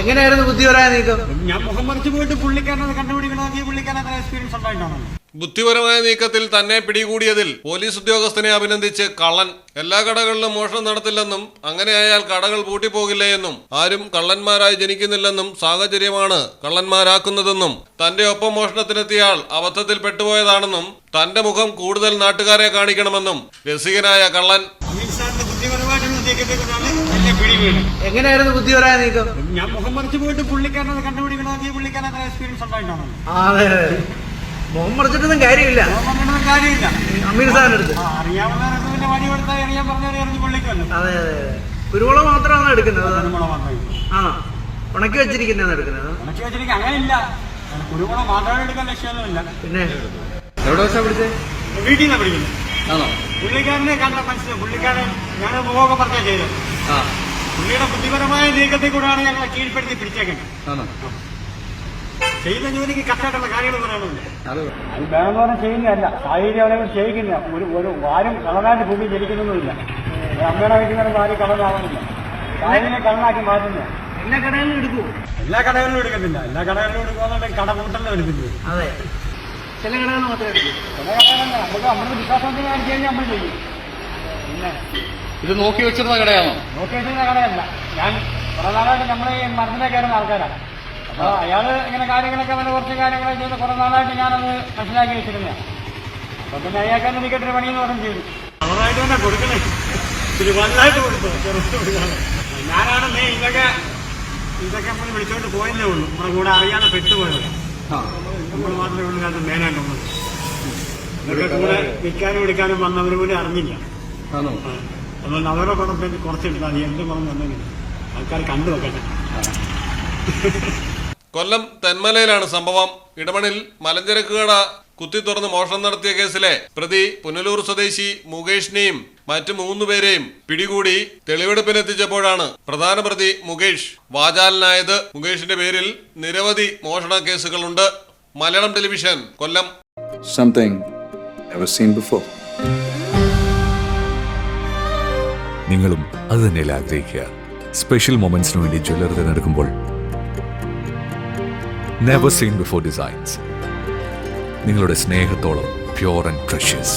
എങ്ങനെയായിരുന്നു ബുദ്ധിപരമായ നീക്കം? ഞാൻ മുഖം മറിച്ച് പോയിട്ട് പുള്ളിക്കാരനത് കണ്ടുപിടിക്കണമെങ്കിൽ പുള്ളിക്കാരൻ എക്സ്പീരിയൻസ് ഉണ്ടായിട്ടാണല്ലോ ബുദ്ധിപരമായ നീക്കത്തിൽ തന്നെ പിടികൂടിയതിൽ പോലീസ് ഉദ്യോഗസ്ഥനെ അഭിനന്ദിച്ച് കള്ളൻ. എല്ലാ കടകളിലും മോഷണം നടത്തില്ലെന്നും അങ്ങനെയായാൽ കടകൾ പൂട്ടിപ്പോകില്ല എന്നും ആരും കള്ളന്മാരായി ജനിക്കുന്നില്ലെന്നും സാഹചര്യമാണ് കള്ളന്മാരാക്കുന്നതെന്നും തന്റെ ഒപ്പം മോഷണത്തിനെത്തിയാൽ അബദ്ധത്തിൽ പെട്ടുപോയതാണെന്നും തന്റെ മുഖം കൂടുതൽ നാട്ടുകാരെ കാണിക്കണമെന്നും രസികനായ കള്ളൻ. അമിത് ബുദ്ധി എന്നെ പിടി എങ്ങനെയായിരുന്നു ബുദ്ധിപരമായ നീക്കം ഞാൻ മുഖം മറിച്ച് പോയിട്ട് പുള്ളിക്കാരനെ കണ്ടുപിടിക്കണമെങ്കിൽ പുള്ളിക്കാരൻ അത്ര എക്സ്പീരിയൻസ് അതെ അതെ. മുഖം മറിച്ചിട്ടൊന്നും കാര്യമില്ല. മുഖം കാര്യമില്ല. അമീർ സാറിന്റെ അടുത്ത്. ആ, അറിയാവുന്നവരൊക്കെ പിന്നെ വടി കൊടുത്താൽ അറിയാൻ പുള്ളിക്കല്ലോ അതെ അതെ കുരുമുളക് മാത്രമാണ് എടുക്കുന്നത്? കുരുമുളക് മാത്രം ആണോ ഉണക്കി വെച്ചിരിക്കുന്നതാണ് എടുക്കുന്നത്? ഉണക്കി വെച്ചിരിക്കുക മാത്രം എടുക്കാൻ ലക്ഷ്യമൊന്നുമില്ല പിന്നെ? എവിടെ വെച്ചാ പിടിച്ചേ? വീട്ടിൽ നിന്നാണ് പിടിക്കുന്നത്. ആണോ? പുള്ളിക്കാരനെ കണ്ട മനസ്സിലായി പുള്ളിക്കാരൻ ഞാൻ മുഖമൊക്കെ പറഞ്ഞാൽ ചെയ്തത് പുള്ളിയുടെ ബുദ്ധിപരമായ നീക്കത്തിൽ കൂടെയാണ് ഞങ്ങളെ കീഴ്പ്പെടുത്തി പിടിച്ചേക്കുന്നത്. ചെയ്യുന്ന ജോലിക്ക് കറക്റ്റായിട്ടുള്ള കാര്യങ്ങൾ പറയണമല്ലോ അത് വേണമെന്ന് പറഞ്ഞാൽ ചെയ്യുന്നതല്ല. സാഹചര്യം അവരെ ചെയ്യിക്കുന്ന ഒരു ഒരു വാരം കളനായിട്ട് ഭൂമി ജനിക്കുന്നൊന്നുമില്ല അമ്മയുടെ വീട്ടിൽ ആരും കളനാവുന്നില്ല. സാഹചര്യം കളനാക്കി മാറ്റുന്നു എല്ലാ കടകളിലും എടുക്കൂ എല്ലാ കടകളിലും എടുക്കത്തില്ല. എല്ലാ കടകളിലും എടുക്കുന്നുണ്ടെങ്കിൽ കട കൂട്ടലിലും എടുക്കുന്നില്ല അതെ. ചില കടകൾ മാത്രമേ എടുക്കൂ. ചില കടകളിൽ നമുക്ക് നമ്മുടെ വിശ്വാസത്തിന് കാണിച്ചു കഴിഞ്ഞാൽ നമ്മൾ ചെയ്യും പിന്നെ ഇത് നോക്കി വെച്ചിരുന്ന കടയാണോ? നോക്കി വെച്ചിരുന്ന കടയല്ല. ഞാൻ കുറെ നാളായിട്ട് നമ്മൾ ഈ മരുന്നിനെ കയറുന്ന ആൾക്കാരാണ്. അപ്പോൾ അയാൾ ഇങ്ങനെ കാര്യങ്ങളൊക്കെ അവന് കുറച്ച് കാര്യങ്ങളൊക്കെ ചെയ്ത് കുറെ നാളായിട്ട് ഞാനത് മനസ്സിലാക്കി വെച്ചിരുന്നതാണ് അപ്പൊ പിന്നെ അയാൾക്ക് എനിക്കൊരു പണിയെന്ന് പറഞ്ഞു ചെയ്തു. അവരായിട്ട് തന്നെ കൊടുക്കണേ. ഇത് വലുതായിട്ട് കൊടുത്തു. ഞാനാണ് നീ ഇതൊക്കെ ഇതൊക്കെ നമ്മൾ വിളിച്ചോണ്ട് പോയില്ലേ ഉള്ളൂ. നമ്മുടെ കൂടെ അറിയാതെ പെട്ടുപോയത്. നമ്മൾ മാത്രമേ ഉള്ളൂ അത് മെയിനായിട്ടുള്ളത് ഇതൊക്കെ കൂടെ വിൽക്കാനും എടുക്കാനും വന്നവർ പോലും അറിഞ്ഞില്ല. അതുകൊണ്ട് അവരുടെ പണം പേര് കുറച്ചെടുത്താൽ എന്ത് പണം വന്നെങ്കിൽ ആൾക്കാർ കണ്ടു വെക്കട്ടെ കൊല്ലം തെന്മലയിലാണ് സംഭവം. ഇടമണിൽ മലഞ്ചരക്ക് കട കുത്തി തുറന്ന് മോഷണം നടത്തിയ കേസിലെ പ്രതി പുനലൂർ സ്വദേശി മുകേഷിനെയും മറ്റു മൂന്നുപേരെയും പിടികൂടി തെളിവെടുപ്പിനെത്തിച്ചപ്പോഴാണ് പ്രധാന പ്രതി മുകേഷ് വാചാലനായത്. മുകേഷിന്റെ പേരിൽ നിരവധി മോഷണ കേസുകളുണ്ട്. Malayalam television Kollam. Something never seen before. നിങ്ങളും അത് തന്നെയല്ലേ ആഗ്രഹിക്കുക. സ്പെഷ്യൽ മൊമെന്റ്സിന് വേണ്ടി ജ്വല്ലറി തിരഞ്ഞെടുക്കുമ്പോൾ നെവർ സീൻ ബിഫോർ ഡിസൈൻസ് നിങ്ങളുടെ സ്നേഹത്തോളം പ്യോർ ആൻഡ് പ്രഷ്യസ്